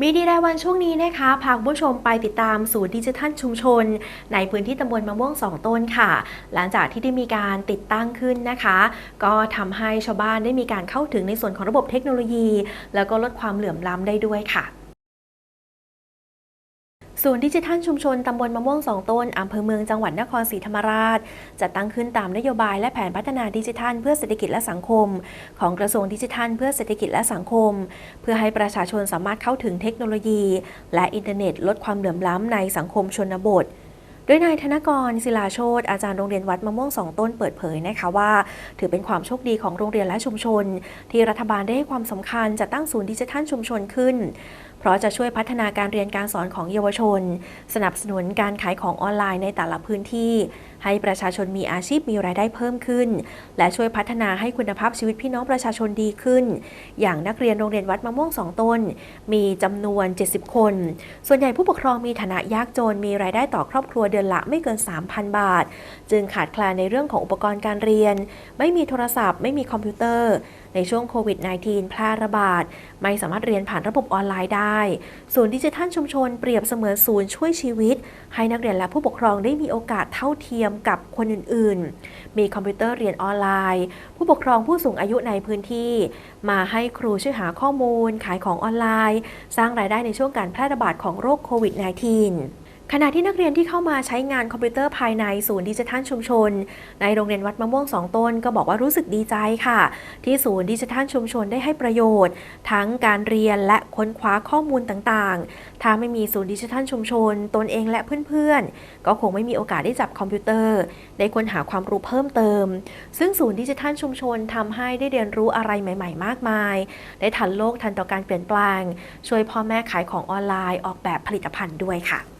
มีดีรายวันช่วงนี้นะคะ พาคุณผู้ชมไปติดตามศูนย์ดิจิทัลชุมชน ในพื้นที่ตำบลมะม่วงสองต้นค่ะ หลังจากที่ได้มีการติดตั้งขึ้นนะคะ ก็ทำให้ชาวบ้านได้มีการเข้าถึงในส่วนของระบบเทคโนโลยี แล้วก็ลดความเหลื่อมล้ำได้ด้วยค่ะ ศูนย์ดิจิทัลชุมชนตำบลมะม่วงสองต้นอำเภอเมืองจังหวัดนครศรีธรรมราชจัดตั้งขึ้นตามนโยบายและแผนพัฒนาดิจิทัลเพื่อเศรษฐกิจและสังคม ของกระทรวงดิจิทัลเพื่อเศรษฐกิจและสังคม เพื่อให้ประชาชนสามารถเข้าถึงเทคโนโลยี และอินเทอร์เน็ต ลดความเหลื่อมล้ำในสังคมชนบท โดยนายธนกรศิลาโชตอาจารย์โรงเรียนวัดมะม่วงสองต้นเปิดเผยนะคะว่า ถือเป็นความโชคดีของโรงเรียนและชุมชน ที่รัฐบาลได้ให้ความสำคัญจัดตั้งศูนย์ดิจิทัลชุมชนขึ้น เพราะจะช่วยพัฒนาการเรียนการสอนของเยาวชน สนับสนุนการขายของออนไลน์ในแต่ละพื้นที่ ให้ประชาชนมีอาชีพมีรายได้เพิ่มขึ้น และช่วยพัฒนาให้คุณภาพชีวิตพี่น้องประชาชนดีขึ้น อย่างนักเรียนโรงเรียนวัดมะม่วงสองต้น มีจำนวน 70 คน ส่วนใหญ่ผู้ปกครองมีฐานะยากจนมีรายได้ต่อครอบครัวเดือนละไม่เกิน 3,000 บาท จึงขาดแคลนในเรื่องของอุปกรณ์การเรียน ไม่มีโทรศัพท์ ไม่มีคอมพิวเตอร์ ในช่วงโควิด -19 แพร่ระบาด ไม่สามารถเรียนผ่านระบบออนไลน์ได้ ศูนย์ดิจิทัลชุมชนเปรียบเสมือนศูนย์ช่วยชีวิต ให้นักเรียนและผู้ปกครองได้มีโอกาสเท่าเทียมกับคนอื่น ๆ มีคอมพิวเตอร์เรียนออนไลน์ ผู้ปกครองผู้สูงอายุในพื้นที่ มาให้ครูช่วยหาข้อมูล ขายของออนไลน์ สร้างรายได้ในช่วงการแพร่ระบาดของโรคโควิด -19 ขณะที่นักเรียนที่เข้ามาใช้งานคอมพิวเตอร์ภายในศูนย์ดิจิทัลชุมชน ในโรงเรียนวัดมะม่วงสองต้นก็บอกว่ารู้สึกดีใจค่ะ ที่ศูนย์ดิจิทัลชุมชนได้ให้ประโยชน์ ทั้งการเรียนและค้นคว้าข้อมูลต่างๆ ถ้าไม่มีศูนย์ดิจิทัลชุมชน ตนเองและเพื่อนๆ ก็คงไม่มีโอกาสได้จับคอมพิวเตอร์ได้ค้นหาความรู้เพิ่มเติม ซึ่งศูนย์ดิจิทัลชุมชนทำให้ได้เรียนรู้อะไรใหม่ ๆ มากมาย ได้ทันโลกทันต่อการเปลี่ยนแปลง ช่วยพ่อแม่ขายของออนไลน์ออกแบบผลิตภัณฑ์ด้วยค่ะ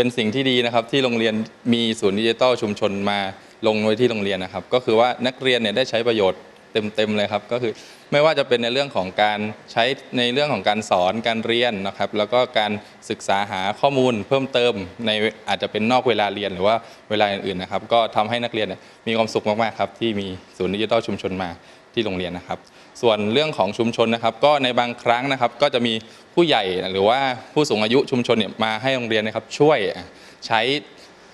เป็นสิ่งที่ดีนะครับที่โรงเรียนมีศูนย์ดิจิทัลชุมชนมาลงไว้ที่โรงเรียนนะครับ ก็คือว่านักเรียนเนี่ยได้ใช้ประโยชน์เต็มๆเลยครับก็คือไม่ว่าจะเป็นในเรื่องของการใช้ในเรื่องของการสอนการเรียนนะครับ แล้วก็การศึกษาหาข้อมูลเพิ่มเติมในอาจจะเป็นนอกเวลาเรียนหรือว่าเวลาอื่นๆนะครับ ก็ทำให้นักเรียนมีความสุขมากๆครับที่มีศูนย์ดิจิทัลชุมชนมา ที่โรงเรียนนะครับ ส่วนเรื่องของชุมชนนะครับ ก็ในบางครั้งนะครับก็จะมีผู้ใหญ่หรือว่าผู้สูงอายุชุมชนเนี่ยมาให้โรงเรียนนะครับช่วยใช้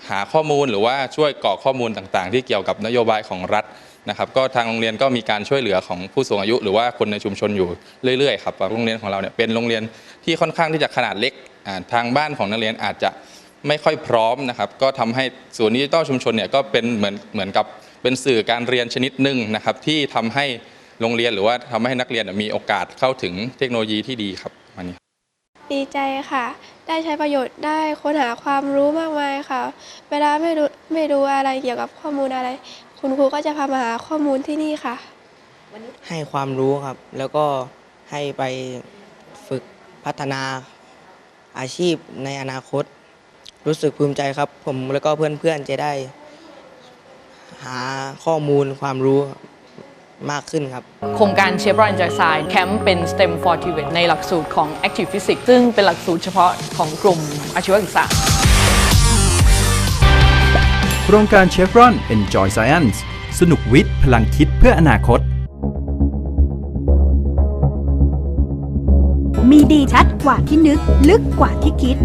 หาข้อมูลหรือว่าช่วยกรอกข้อมูลต่างๆ ที่เกี่ยวกับนโยบายของรัฐนะครับก็ทางโรงเรียนก็มีการช่วยเหลือของผู้สูงอายุ หรือว่าคนในชุมชนอยู่เรื่อยๆครับโรงเรียนของเราเนี่ยเป็นโรงเรียนที่ค่อนข้างที่จะขนาดเล็กทางบ้านของนักเรียนอาจจะไม่ค่อยพร้อมนะครับ ก็ทำให้ศูนย์ดิจิทัลชุมชนเนี่ยก็เป็นเหมือนเหมือนกับ เป็นสื่อการเรียนชนิดหนึ่งนะครับ ที่ทำให้โรงเรียนหรือว่าทำให้นักเรียนมีโอกาสเข้าถึงเทคโนโลยีที่ดีครับวันนี้ดีใจค่ะ ได้ใช้ประโยชน์ได้ค้นหาความรู้มากมายค่ะ เวลาไม่รู้ไม่รู้อะไรเกี่ยวกับข้อมูลอะไร คุณครูก็จะพามาหาข้อมูลที่นี่ค่ะ ให้ความรู้ครับ แล้วก็ให้ไปฝึกพัฒนาอาชีพในอนาคต รู้สึกภูมิใจครับ ผมแล้วก็เพื่อนๆจะได้ หาข้อมูลความรู้มากขึ้นครับ โครงการเชฟรอนจากสายแคมป์เป็น STEM for t v e t ในหลักสูตรของ Active Physics ซึ่งเป็นหลักสูตรเฉพาะของกลุ่มอาชีวศึกษา โครงการ Chevron Enjoy Science สนุกวิทย์ พลังคิดเพื่ออนาคต มีดีชัดกว่าที่นึก ลึกกว่าที่คิด